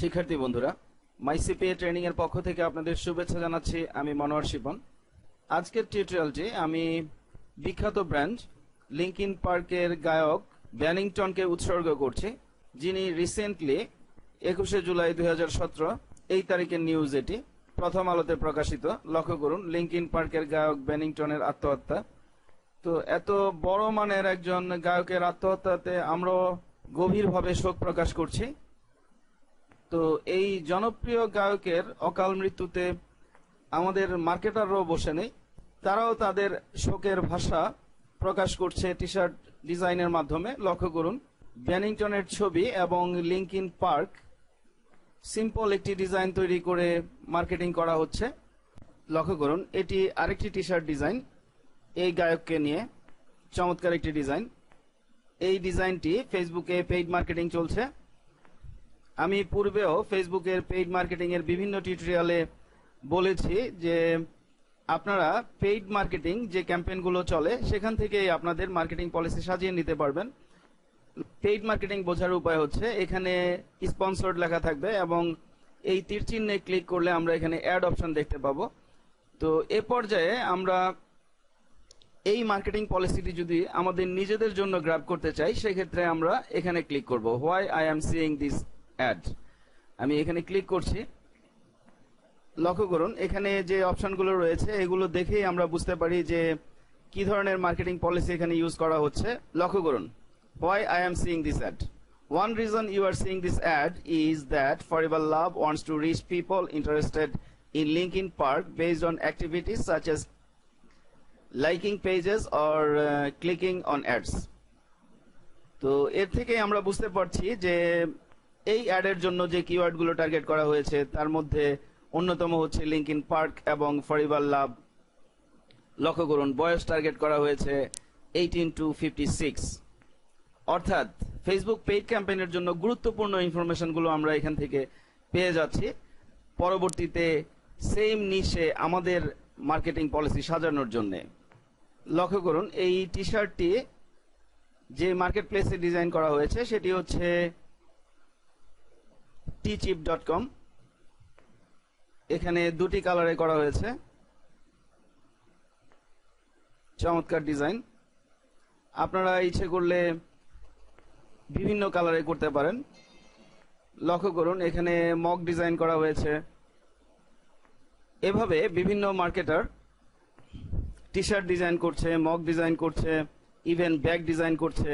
শিক্ষার্থী বন্ধুরা, মাইসিপিএ ট্রেনিং এর পক্ষ থেকে আপনাদের শুভেচ্ছা জানাচ্ছি আমি মনোহর শিপন। আজকের টিউটোরিয়ালটি আমি বিখ্যাত ব্র্যান্ড লিঙ্কিন পার্কের গায়ক ব্যানিংটনকে উৎসর্গ করছি, যিনি রিসেন্টলি একুশে জুলাই দু হাজার সতেরো, এই তারিখের নিউজ এটি, প্রথম আলোতে প্রকাশিত। লক্ষ্য করুন, লিঙ্কিন পার্কের গায়ক ব্যানিংটনের আত্মহত্যা। তো এত বড় মানের একজন গায়কের আত্মহত্যাতে আমরাও গভীরভাবে শোক প্রকাশ করছি। তো এই জনপ্রিয় গায়কের অকাল মৃত্যুতে আমাদের মার্কেটাররাও বসে নেই। তারাও তাদের শোকের ভাষা প্রকাশ করছে টি শার্ট ডিজাইনের মাধ্যমে। লক্ষ্য করুন, ব্যানিংটনের ছবি এবং লিঙ্কিন পার্ক সিম্পল একটি ডিজাইন তৈরি করে মার্কেটিং করা হচ্ছে। লক্ষ্য করুন, এটি আরেকটি টি শার্ট ডিজাইন। এই গায়ককে নিয়ে চমৎকার একটি ডিজাইন। এই ডিজাইনটি ফেসবুকে পেইড মার্কেটিং চলছে। আমি পূর্বেও ফেসবুকের পেইড মার্কেটিং এর বিভিন্ন টিউটোরিয়ালে বলেছি যে আপনারা পেইড মার্কেটিং যে ক্যাম্পেইনগুলো চলে, সেখান থেকেই আপনাদের মার্কেটিং পলিসি সাজিয়ে নিতে পারবেন। পেইড মার্কেটিং বোঝার উপায় হচ্ছে এখানে স্পন্সর্ড লেখা থাকবে এবং এই তীর চিহ্নে ক্লিক করলে আমরা এখানে অ্যাড অপশন দেখতে পাবো। তো এ পর্যায়ে আমরা এই মার্কেটিং পলিসিটি যদি আমাদের নিজেদের জন্য গ্রাব করতে চাই, সেক্ষেত্রে আমরা এখানে ক্লিক করব। Why I am seeing this ad আমি এখানে ক্লিক করছি। লক্ষ্য করুন, এখানে যে অপশনগুলো রয়েছে, এগুলো দেখেই আমরা বুঝতে পারি যে কি ধরনের মার্কেটিং পলিসি এখানে ইউজ করা হচ্ছে। লক্ষ্য করুন why I am seeing this ad one reason you are seeing this ad is that forever love wants to reach people interested in Linkin Park based on activities such as liking pages or clicking on ads তো এর থেকে আমরা বুঝতে পারছি যে এই অ্যাডের জন্য যে কিওয়ার্ডগুলো টার্গেট করা হয়েছে, তার মধ্যে অন্যতম হচ্ছে লিঙ্ক ইন পার্ক এবং ফরিবার লাভ লক্ষ্য করুন, বয়স টার্গেট করা হয়েছে এইটিন টু ফিফটি সিক্স অর্থাৎ ফেসবুক পেইড ক্যাম্পেইনের জন্য গুরুত্বপূর্ণ ইনফরমেশনগুলো আমরা এখান থেকে পেয়ে যাচ্ছি। পরবর্তীতে সেম নিশে আমাদের মার্কেটিং পলিসি সাজানোর জন্য। লক্ষ্য করুন, এই টি শার্টটি যে মার্কেট প্লেসে ডিজাইন করা হয়েছে, সেটি হচ্ছে টিচিপ ডট কম এখানে দুটি কালারে করা হয়েছে। চমৎকার ডিজাইন আপনারা ইচ্ছে করলে বিভিন্ন কালারে করতে পারেন। লক্ষ্য করুন, এখানে মক ডিজাইন করা হয়েছে। এভাবে বিভিন্ন মার্কেটার টি শার্ট ডিজাইন করছে মক ডিজাইন করছে ইভেন ব্যাগ ডিজাইন করছে।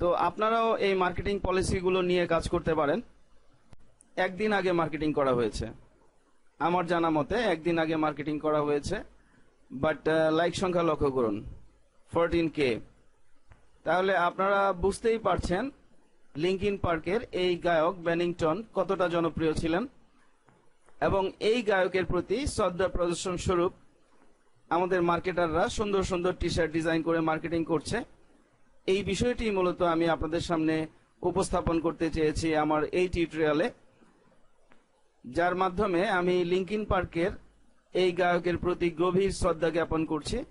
তো আপনারাও এই মার্কেটিং পলিসিগুলো নিয়ে কাজ করতে পারেন। একদিন আগে মার্কেটিং করা হয়েছে। আমার জানা মতে একদিন আগে মার্কেটিং করা হয়েছে বাট লাইক সংখ্যা লক্ষ্য করুন ফোরটিন কে তাহলে আপনারা বুঝতেই পারছেন লিঙ্কিন পার্কের এই গায়ক ব্যানিংটন কতটা জনপ্রিয় ছিলেন, এবং এই গায়কের প্রতি শ্রদ্ধা প্রদর্শন স্বরূপ আমাদের মার্কেটাররা সুন্দর সুন্দর টি শার্ট ডিজাইন করে মার্কেটিং করছে। এই বিষয়টি মূলত আমি আপনাদের সামনে উপস্থাপন করতে চেয়েছি আমার এই টিউটোরিয়ালে যার মাধ্যমে আমি লিঙ্কিন পার্কের এই গায়কের প্রতি গভীর শ্রদ্ধা জ্ঞাপন করছি।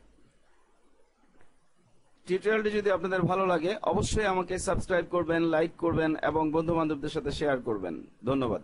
টিউটোরিয়ালটি যদি আপনাদের ভালো লাগে, অবশ্যই আমাকে সাবস্ক্রাইব করবেন, লাইক করবেন এবং বন্ধু বান্ধবদের সাথে শেয়ার করবেন। ধন্যবাদ।